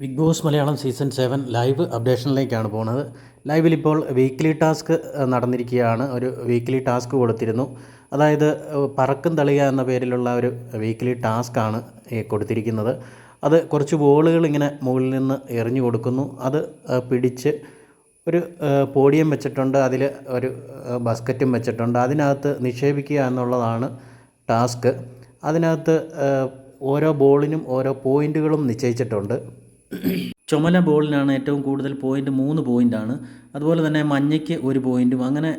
Big boss Malayalam season seven live അപ്ഡേഷനിലേക്കാണ് പോകുന്നത്. ലൈവിൽ ഇപ്പോൾ വീക്ക്ലി ടാസ്ക് നടന്നിരിക്കുകയാണ്. ഒരു വീക്ക്ലി ടാസ്ക് കൊടുത്തിരുന്നു. അതായത് പറക്കും തളിക എന്ന പേരിലുള്ള ഒരു വീക്ക്ലി ടാസ്ക്കാണ് കൊടുത്തിരിക്കുന്നത്. അത് കുറച്ച് ബോളുകൾ ഇങ്ങനെ മുകളിൽ നിന്ന് എറിഞ്ഞു കൊടുക്കുന്നു. അത് പിടിച്ച് ഒരു പോഡിയം വെച്ചിട്ടുണ്ട്. അതിൽ ഒരു ബസ്ക്കറ്റും വെച്ചിട്ടുണ്ട്. അതിനകത്ത് നിക്ഷേപിക്കുക എന്നുള്ളതാണ് ടാസ്ക് അതിനകത്ത് ഓരോ ബോളിനും ഓരോ പോയിന്റുകളും നിശ്ചയിച്ചിട്ടുണ്ട്. ചുമല ബോളിനാണ് ഏറ്റവും കൂടുതൽ പോയിന്റ് മൂന്ന് പോയിന്റാണ് അതുപോലെ തന്നെ മഞ്ഞയ്ക്ക് ഒരു പോയിന്റും. അങ്ങനെ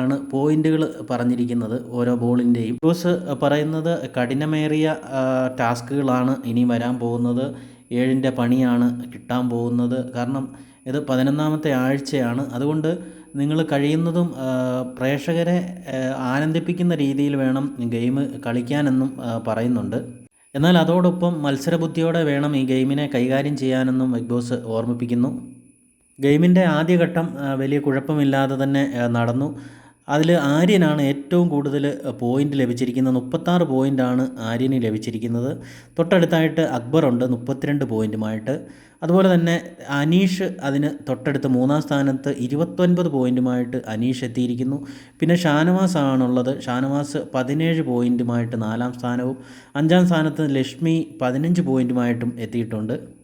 ആണ് പോയിന്റുകൾ പറഞ്ഞിരിക്കുന്നത് ഓരോ ബോളിന്റെയും ബോസ് പറയുന്നത് കഠിനമേറിയ ടാസ്കുകളാണ് ഇനി വരാൻ പോകുന്നത്. ഏഴിന്റെ പണിയാണ് കിട്ടാൻ പോകുന്നത്. കാരണം ഇത് പതിനൊന്നാമത്തെ ആഴ്ചയാണ്. അതുകൊണ്ട് നിങ്ങൾ കഴിയുന്നതും പ്രേക്ഷകരെ ആനന്ദിപ്പിക്കുന്ന രീതിയിൽ വേണം ഗെയിം കളിക്കാനെന്നും പറയുന്നുണ്ട്. എന്നാൽ അതോടൊപ്പം മത്സരബുദ്ധിയോടെ വേണം ഈ ഗെയിമിനെ കൈകാര്യം ചെയ്യാനെന്നും ബിഗ് ബോസ് ഓർമ്മിപ്പിക്കുന്നു. ഗെയിമിന്റെ ആദ്യഘട്ടം വലിയ കുഴപ്പമില്ലാതെ തന്നെ നടന്നു. അതിൽ ആര്യനാണ് ഏറ്റവും കൂടുതൽ പോയിന്റ് ലഭിച്ചിരിക്കുന്നത്. മുപ്പത്താറ് പോയിന്റാണ് ആര്യന് ലഭിച്ചിരിക്കുന്നത്. തൊട്ടടുത്തായിട്ട് അക്ബറുണ്ട് മുപ്പത്തിരണ്ട് പോയിന്റുമായിട്ട് അതുപോലെ തന്നെ അനീഷ് അതിന് തൊട്ടടുത്ത് മൂന്നാം സ്ഥാനത്ത് ഇരുപത്തൊൻപത് പോയിന്റുമായിട്ട് അനീഷ് എത്തിയിരിക്കുന്നു. പിന്നെ ഷാനവാസ് ആണുള്ളത്. ഷാനവാസ് പതിനേഴ് പോയിന്റുമായിട്ട് നാലാം സ്ഥാനവും അഞ്ചാം സ്ഥാനത്ത് ലക്ഷ്മി പതിനഞ്ച് പോയിന്റുമായിട്ടും എത്തിയിട്ടുണ്ട്.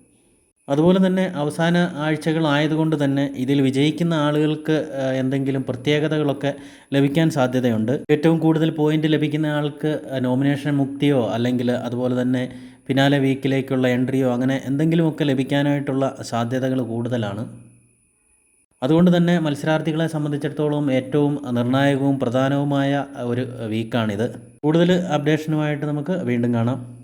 അതുപോലെ തന്നെ അവസാന ആഴ്ചകളായതുകൊണ്ട് തന്നെ ഇതിൽ വിജയിക്കുന്ന ആളുകൾക്ക് എന്തെങ്കിലും പ്രത്യേകതകളൊക്കെ ലഭിക്കാൻ സാധ്യതയുണ്ട്. ഏറ്റവും കൂടുതൽ പോയിന്റ് ലഭിക്കുന്ന ആൾക്ക് നോമിനേഷൻ മുക്തിയോ അല്ലെങ്കിൽ അതുപോലെ തന്നെ പിന്നാലെ വീക്കിലേക്കുള്ള എൻട്രിയോ അങ്ങനെ എന്തെങ്കിലുമൊക്കെ ലഭിക്കാനായിട്ടുള്ള സാധ്യതകൾ കൂടുതലാണ്. അതുകൊണ്ട് തന്നെ മത്സരാർത്ഥികളെ സംബന്ധിച്ചിടത്തോളം ഏറ്റവും നിർണായകവും പ്രധാനവുമായ ഒരു വീക്കാണിത് കൂടുതൽ അപ്ഡേഷനുമായിട്ട് നമുക്ക് വീണ്ടും കാണാം.